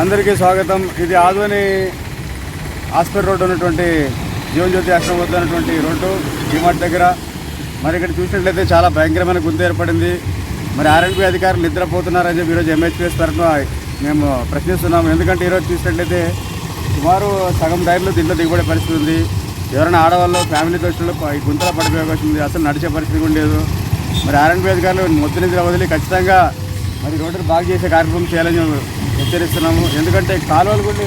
అందరికీ స్వాగతం. ఇది ఆదోని హాస్పిటల్ రోడ్ ఉన్నటువంటి జీవన్జ్యోతి ఆశ్రమం వద్ద ఉన్నటువంటి రోడ్డు డిమార్ట్ దగ్గర. మరి ఇక్కడ చూసినట్లయితే చాలా భయంకరమైన గుంత ఏర్పడింది. మరి ఆర్ఎండ్బి అధికారులు నిద్రపోతున్నారని చెప్పి ఈరోజు ఎంహెచ్పిఎస్ తరఫున మేము ప్రశ్నిస్తున్నాము. ఎందుకంటే ఈరోజు చూసినట్లయితే సుమారు సగం టైర్లు దీంట్లో దిగుబడే పరిస్థితి ఉంది. ఎవరైనా ఆడవాళ్ళు ఫ్యామిలీ దోషులు ఈ గుంతలో పడిపోయే అవకాశం ఉంది. అసలు నడిచే పరిస్థితి ఉండేది లేదు. మరి ఆర్ఎన్బి అధికారులు మొత్తం నిద్ర వదిలి ఖచ్చితంగా మరి రోడ్డు బాగు చేసే కార్యక్రమం చేయాలని హెచ్చరిస్తున్నాము. ఎందుకంటే కాలువలు కూడా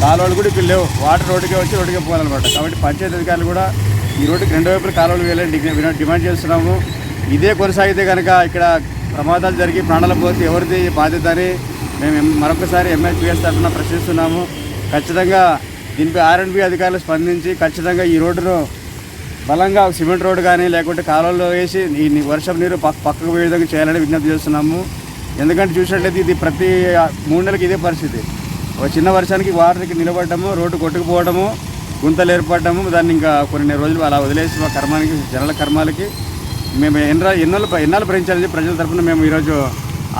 కాలువలు కూడా ఇప్పుడు లేవు. వాటర్ రోడ్డుకే వచ్చి రోడ్డుకే పోవాలన్నమాట. కాబట్టి పంచాయతీ అధికారులు కూడా ఈ రోడ్డుకి రెండు వైపులు కాలువలు వేయాలని డిగ్రీ- డిమాండ్ చేస్తున్నాము. ఇదే కొనసాగితే కనుక ఇక్కడ ప్రమాదాలు జరిగి ప్రాణాలు పోతే ఎవరిది బాధ్యత అని మేము మరొకసారి ఎంఎస్పీఎస్ తరఫున ప్రశ్నిస్తున్నాము. ఖచ్చితంగా దీనిపై ఆర్ఎండ్బి అధికారులు స్పందించి ఖచ్చితంగా ఈ రోడ్డును బలంగా సిమెంట్ రోడ్ కానీ లేకుంటే కాలువలో వేసి ఈ వర్షం నీరు పక్క పక్కకు పోయే విధంగా చేయాలని విజ్ఞప్తి చేస్తున్నాము. ఎందుకంటే చూసినట్లయితే ఇది ప్రతి మూడు నెలలకు ఇదే పరిస్థితి. ఒక చిన్న వర్షానికి వాటర్కి నిలబడటము రోడ్డు కొట్టుకుపోవడము గుంతలు ఏర్పడటము దాన్ని ఇంకా కొన్ని రోజులు అలా వదిలేసి మా కర్మానికి జనరల కర్మాలకి మేము ఎన్నో ఎన్నోళ్ళు ఎన్నాళ్ళు భరించాలని ప్రజల తరఫున మేము ఈరోజు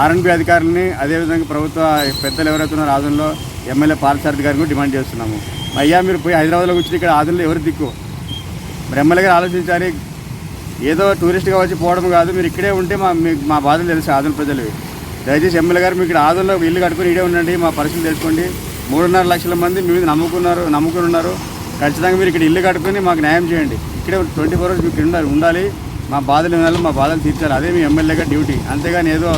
ఆర్ఎన్బి అధికారులని అదేవిధంగా ప్రభుత్వ పెద్దలు ఎవరైతే ఉన్నారో ఆదంలో ఎమ్మెల్యే పాలసారథి గారిని కూడా డిమాండ్ చేస్తున్నాము. అయ్యా మీరు పోయి హైదరాబాద్లో కూర్చుని ఇక్కడ ఆదంలో ఎవరు దిక్కు? మరి ఎమ్మెల్యే గారు ఆలోచించాలి ఏదో టూరిస్ట్గా వచ్చి పోవడం కాదు. మీరు ఇక్కడే ఉంటే మా మీకు మా బాధలు తెలుసు ఆదుల ప్రజలవి. దయచేసి ఎమ్మెల్యే గారు మీకు ఇక్కడ ఆదుల్లో ఇల్లు కట్టుకుని ఇడే ఉండండి మా పరిస్థితి తెలుసుకోండి. మూడున్నర లక్షల మంది మీ మీద నమ్ముకున్నారు నమ్ముకుని ఉన్నారు ఖచ్చితంగా మీరు ఇక్కడ ఇల్లు కట్టుకుని మాకు న్యాయం చేయండి. ఇక్కడే ట్వంటీ ఫోర్ అవర్స్ మీకు ఉండాలి ఉండాలి. మా బాధలు వినాలి మా బాధలు తీర్చాలి. అదే మీ ఎమ్మెల్యేగా డ్యూటీ. అంతేగాని ఏదో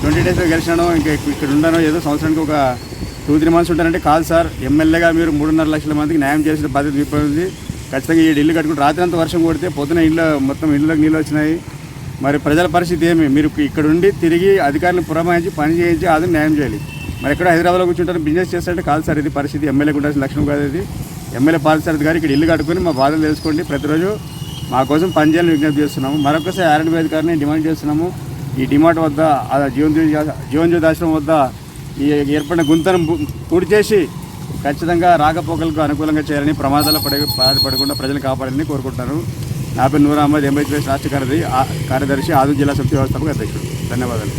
ట్వంటీ డేస్లో గెలిచినాను ఇంకా ఇక్కడ ఉండను ఏదో సంవత్సరానికి ఒక టూ త్రీ మంత్స్ ఉంటారంటే కాదు సార్. ఎమ్మెల్యేగా మీరు మూడున్నర లక్షల మందికి న్యాయం చేసిన బాధ్యత మీపోయింది ఖచ్చితంగా ఈ ఇల్లు కట్టుకుని రాత్రి అంత వర్షం కొడితే పొద్దున ఇళ్ళ మొత్తం ఇళ్ళకి నీళ్ళు వచ్చినాయి. మరి ప్రజల పరిస్థితి ఏమి? మీరు ఇక్కడ ఉండి తిరిగి అధికారులను పురమాయించి పని చేయించి అది న్యాయం చేయాలి. మరి ఎక్కడ హైదరాబాద్లో కూర్చుంటారు బిజినెస్ చేస్తారంటే కాదు సార్ ఇది పరిస్థితి. ఎమ్మెల్యేకి ఉండాల్సిన లక్షణం కాదు ఇది. ఎమ్మెల్యే పాలసారథి గారు ఇక్కడ ఇల్లు కట్టుకుని మా బాధలు తెలుసుకోండి. ప్రతిరోజు మా కోసం పనిచేయాలని విజ్ఞప్తి చేస్తున్నాము. మరొకసారి ఆర్ఎండ్ అధికారిని డిమాండ్ చేస్తున్నాము. ఈ డిమాండ్ వద్ద ఆ జీవన్ జ్యోతి జీవన్ జ్యోతి ఆశ్రమం వద్ద ఈ ఏర్పడిన గుంతను పూర్తి చేసి ఖచ్చితంగా రాకపోకలకు అనుకూలంగా చేయాలని ప్రమాదాలు పడే బాధపడకుండా ప్రజలు కాపాడాలని కోరుకుంటున్నారు. నా పేరు నూర్ అహ్మద్ ఎంబైపీఎస్ రాష్ట్ర కార్యదర్శి కార్యదర్శి ఆదు జిల్లా సమితి వ్యవస్థాపక అధ్యక్షుడు. ధన్యవాదాలు.